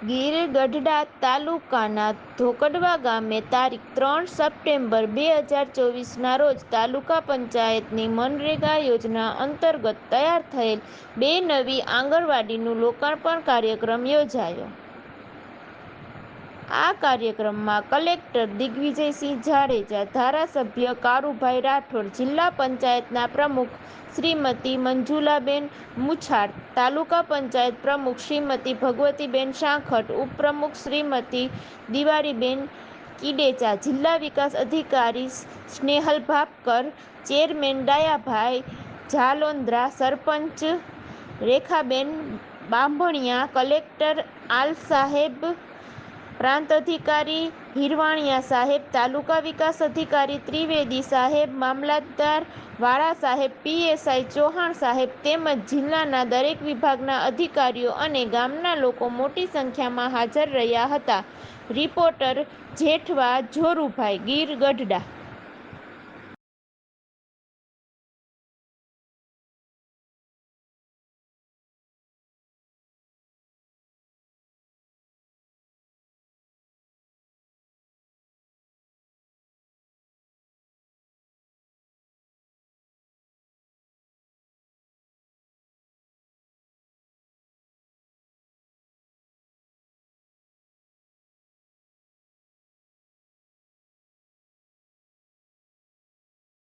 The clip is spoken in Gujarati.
ગીર ગઢડા તાલુકાના ધોકડવા ગામે તારીખ ત્રણ સપ્ટેમ્બર બે હજાર ચોવીસના રોજ તાલુકા પંચાયતની મનરેગા યોજના અંતર્ગત તૈયાર થયેલ બે નવી આંગણવાડીનું લોકાર્પણ કાર્યક્રમ યોજાયો. આ કાર્યક્રમમાં કલેક્ટર દિગ્વિજયસિંહ જાડેજા, ધારાસભ્ય કારુભાઈ રાઠોડ, જિલ્લા પંચાયતના પ્રમુખ શ્રીમતી મંજુલાબેન મુછાળ તાલુકા પંચાયત પ્રમુખ શ્રીમતી ભગવતીબેન શાંખટ, ઉપપ્રમુખ શ્રીમતી દિવાળીબેન કિડેચા જિલ્લા વિકાસ અધિકારી સ્નેહલ ભાપકર, ચેરમેન ડાયાભાઈ જાલોંદ્રા સરપંચ રેખાબેન બાંભણિયા, કલેક્ટર આલસાહેબ પ્રાંત અધિકારી હિરવાણિયા સાહેબ, તાલુકા વિકાસ અધિકારી ત્રિવેદી સાહેબ, મામલતદાર વાળા સાહેબ, પીએસઆઈ ચૌહાણ સાહેબ તેમજ જિલ્લાના દરેક વિભાગના અધિકારીઓ અને ગામના લોકો મોટી સંખ્યામાં હાજર રહ્યા હતા. રિપોર્ટર જેઠવા જોરુભાઈ ગીર ગઢડા